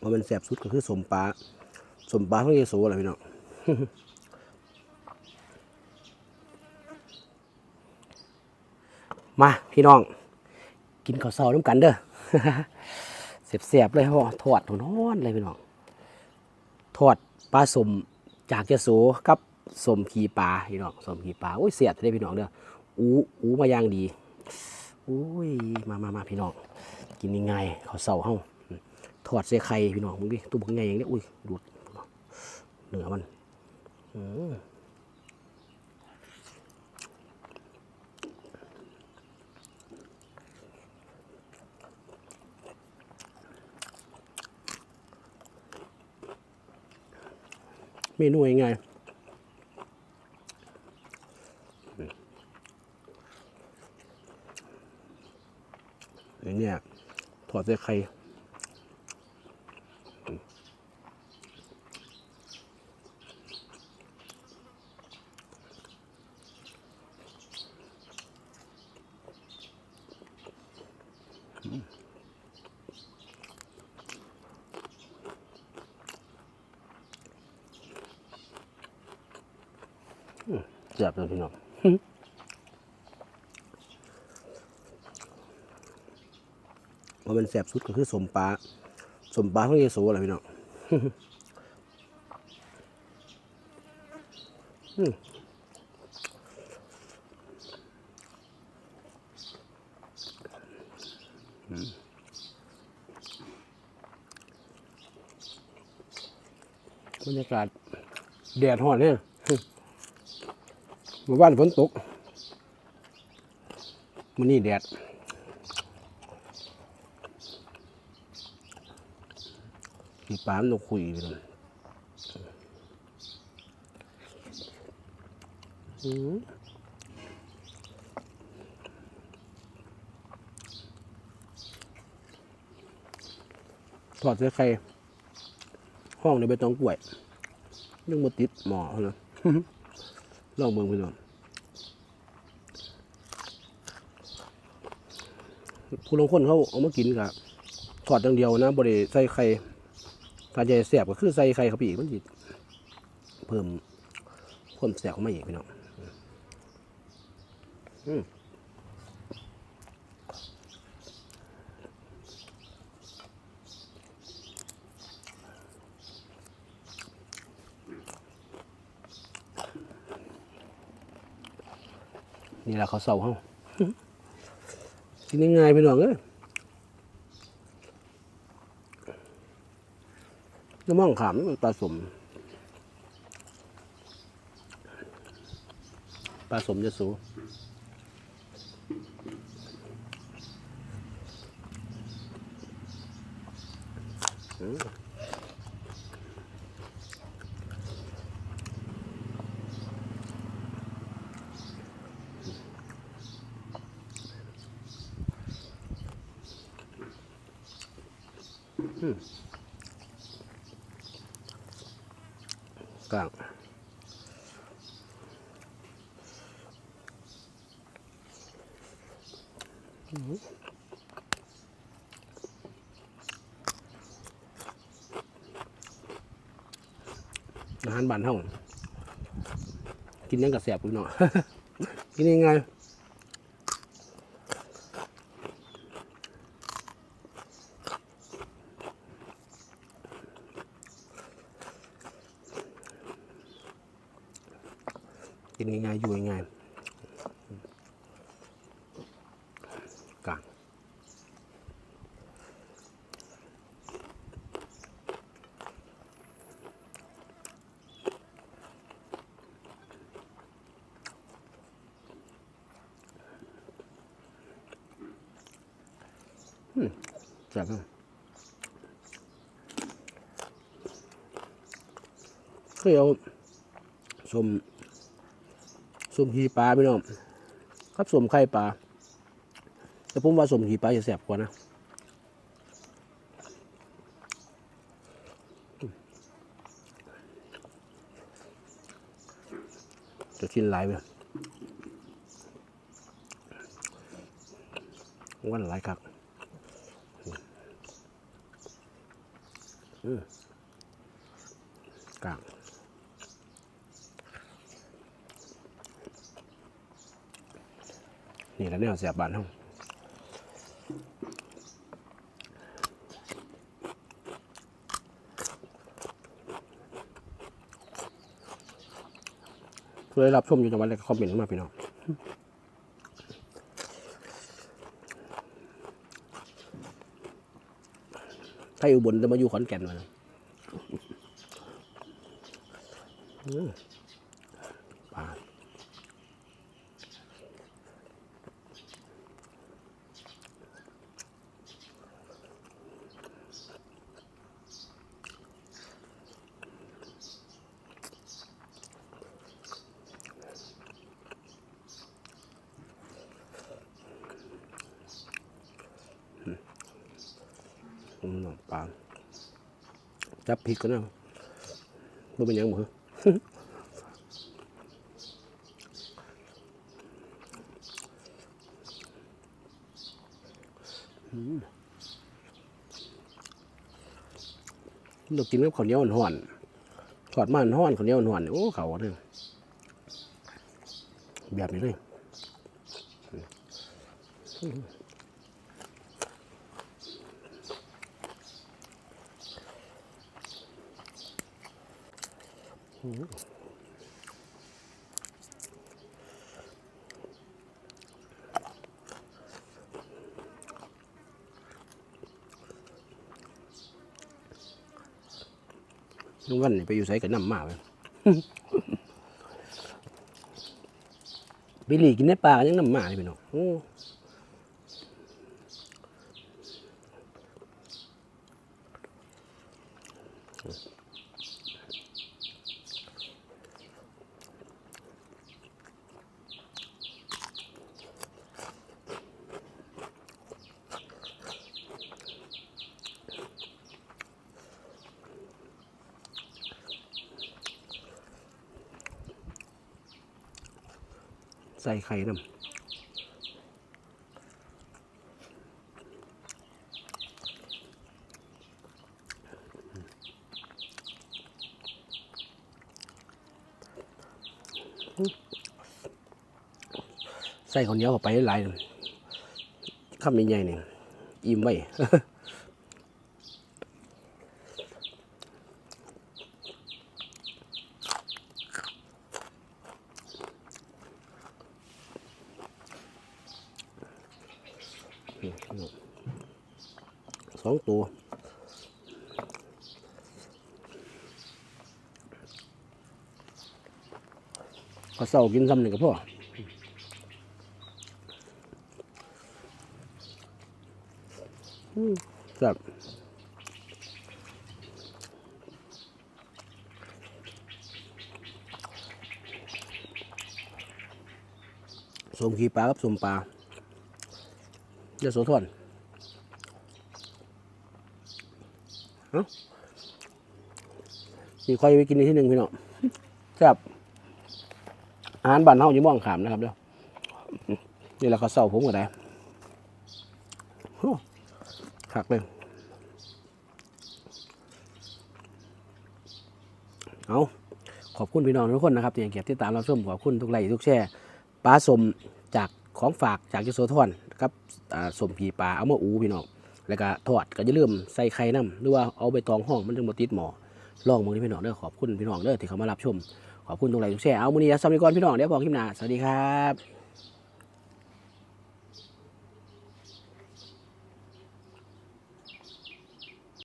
ว่ามันแสบสุดก็คือสมปลาสมปลาพวกเยโสอะไรพี่น้องมาพี่น้อง กินข้าวเช้าน้ำกันเด้อเสียบๆเลยพ่อทอดนอนเลยพี่น้องทอดปลาสมจากยโสกับสมขีปลาพี่น้องสมขีปลาโอ้ยเสียดเลยพี่น้องเด้ออูอูมาย่างดีอุ้ยมามามาพี่น้อง กินง่ายๆข้าวเช้าเฮา ทอดเส้ไข่พี่น้องมึงดิตัวบักใหญ่อย่างนี้อุ้ยดูดเนื้อมันอืมเมนูง่ายๆอย่างเนี้ยถอดเส้ไข่ เจ็บเลยพี่น้องว่ามันแสบสุดก็คือสมปลาสมปลาพวกเยโสอะไรพี่น้องบรรยากาศแดดห่อนเนี่ย เมื่อวานฝนตกมันนี่แดดมีปามนต้องคุยไปเลยอืมถอดเสื้อใคร ห้องในใบตองกล้วย ยังมาติดหมอเขาเลย ลองเมืองไปหน่องผู้ลงคนเขาเอามากินกับถอดอย่างเดียวนะบริใส่ไข่ถ้าจะแสบก็คือใส่ไข่เข้าไปอีกมันจะเพิ่มความแสบเข้ามาอีกพี่น้องอืม นี่แหละเขาวเสาเขากินง่ายๆพี่น้องเอ้ยน้ำมันขามปลาสมปลาสมจะสูอืม กลางอาหารบ้านเฮากินยังกระแสบพี่น้องกินยังไง กินง่ายๆอยู่ง่ายๆกลางอืมแซ่บกเคยเอาสม สมขีปลาพี่น้องครับสมไข่ปลาแต่ผมว่าสมขีปลาจะแสบกว่านะจะชิ้นหลายไปวันหลายครับอืมกลาง นี่แหละเนี่ยเสียบบานห้องผู้ได้รับชมอยู่จังหวัดอะไรก็คอมเมนต์มาพี่น้องถ้าอยู่บนจะมาอยู่ขอนแก่นมานะ อืมปลาจับพริกกันนะบ่เป็นยังหมือเรากินกับข้าวเหนียวห่อนๆทอดมันห่อนข้าวเหนียวห่อนโอ้เขาเนี่ยแบบนี้เลย ลุงวันนี่ไปอยู่ใส่กับน้ำมาเลยบิลลี่กินในป่ายังน้ำมาเลยพี่น้อง ใส่ไข่น้ำใส่ข้าวเหนียวเข้าไปหลายคำใหญ่ๆนี่งอิ่มไว้ สองตัวก็เศร้ากินซ้ำหนึ่งกับพ่ออืมครับสมขีปลากับสมปลาเดี๋ยวโสธร มีค่อยไปกินในที่หนึ่งพี่น้องครับอาหารบ้านเฮาอยู่หมองขามนะครับเด้อนี่แหละเขาวเศร้าผมก็ได้โอ้คักเลย เอาขอบคุณพี่น้องทุกคนนะครับที่ยังเกียรติดตามรับชมขอบคุณทุกไลค์ทุกแชร์ปลาสมจากของฝากจากยโสธรครับอ่าสมผีปลาเอามาอูพี่น้อง แล้วก็ทอดก็จะเริ่มใส่ไข่น้ำหรือว่าเอาไปตองห้องมันจึงบ่ติดหมอลองมือที่พี่น้องเด้อขอบคุณพี่น้องเด้อที่เขามารับชมขอบคุณตรงไหนทุกแช่เอามือนี้สำหรับก่อนพี่น้องเดี๋ยวบอกคลิปหน้าสวัสดีครับ